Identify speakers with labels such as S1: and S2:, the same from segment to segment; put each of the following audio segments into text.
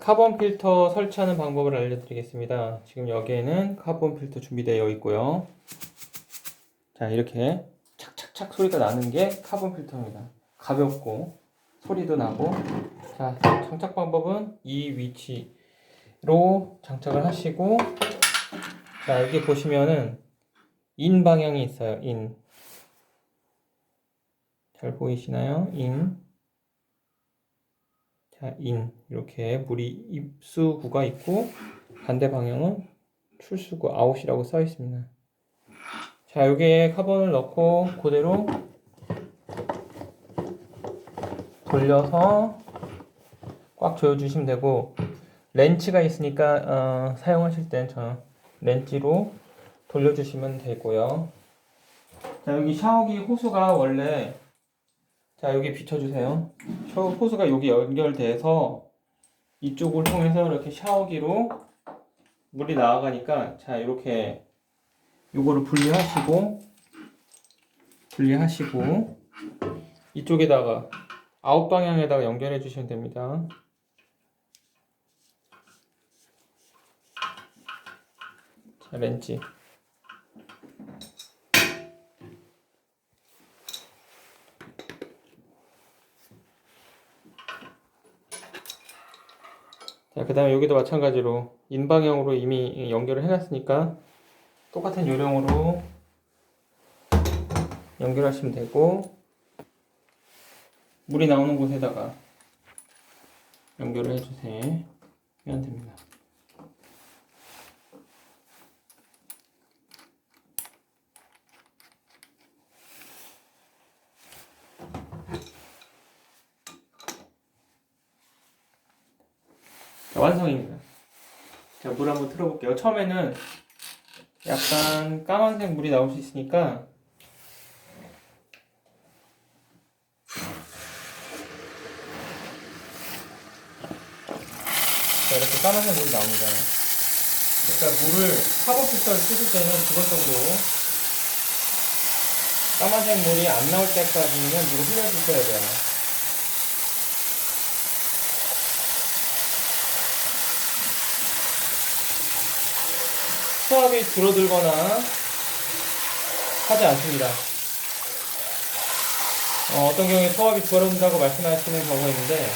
S1: 카본 필터 설치하는 방법을 알려드리겠습니다. 지금 여기에는 카본 필터 준비되어 있고요. 자, 이렇게 착착착 소리가 나는 게 카본 필터입니다. 가볍고 소리도 나고 자, 장착 방법은 이 위치로 장착을 하시고 자, 여기 보시면은 인 방향이 있어요. 인. 잘 보이시나요? 인. 자, 인. 이렇게 물이 입수구가 있고 반대 방향은 출수구 아웃이라고 써 있습니다. 자, 여기에 카본을 넣고 그대로 돌려서 꽉 조여주시면 되고 렌치가 있으니까 어, 사용하실 땐저 렌치로 돌려주시면 되고요. 자, 여기 샤워기 호수가 원래 자, 여기 비춰주세요. 호수가 여기 연결돼서 이쪽을 통해서 이렇게 샤워기로 물이 나와가니까 자, 이렇게 요거를 분리하시고 분리하시고 이쪽에다가 아웃 방향에다가 연결해 주시면 됩니다. 자, 렌치. 자, 그 다음에 여기도 마찬가지로 인방향으로 이미 연결을 해놨으니까 똑같은 요령으로 연결하시면 되고 물이 나오는 곳에다가 연결을 해주세요. 하면 됩니다. 자, 완성입니다. 자, 물 한번 틀어볼게요. 처음에는 약간 까만색 물이 나올 수 있으니까 자, 이렇게 까만색 물이 나옵니다. 그러니까 물을 카본 필터를 쓰실 때는 기본적으로 까만색 물이 안 나올 때까지는 물을 흘려주셔야 돼요. 수압이 줄어들거나 하지 않습니다. 어, 떤 경우에 수압이 줄어든다고 말씀하시는 경우가 있는데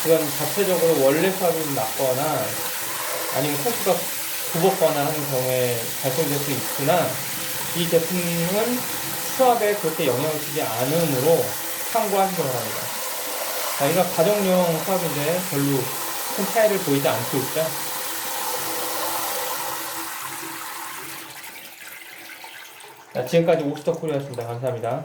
S1: 그건 자체적으로 원래 수압이 낮거나 아니면 코스가 굽었거나 하는 경우에 발생될 수 있으나 이 제품은 수압에 그렇게 영향을 주지 않으므로 참고하시기 바랍니다. 자, 이거 가정용 수압인데 별로 큰 차이를 보이지 않고 있죠. 지금까지 오스터 코리아였습니다. 감사합니다.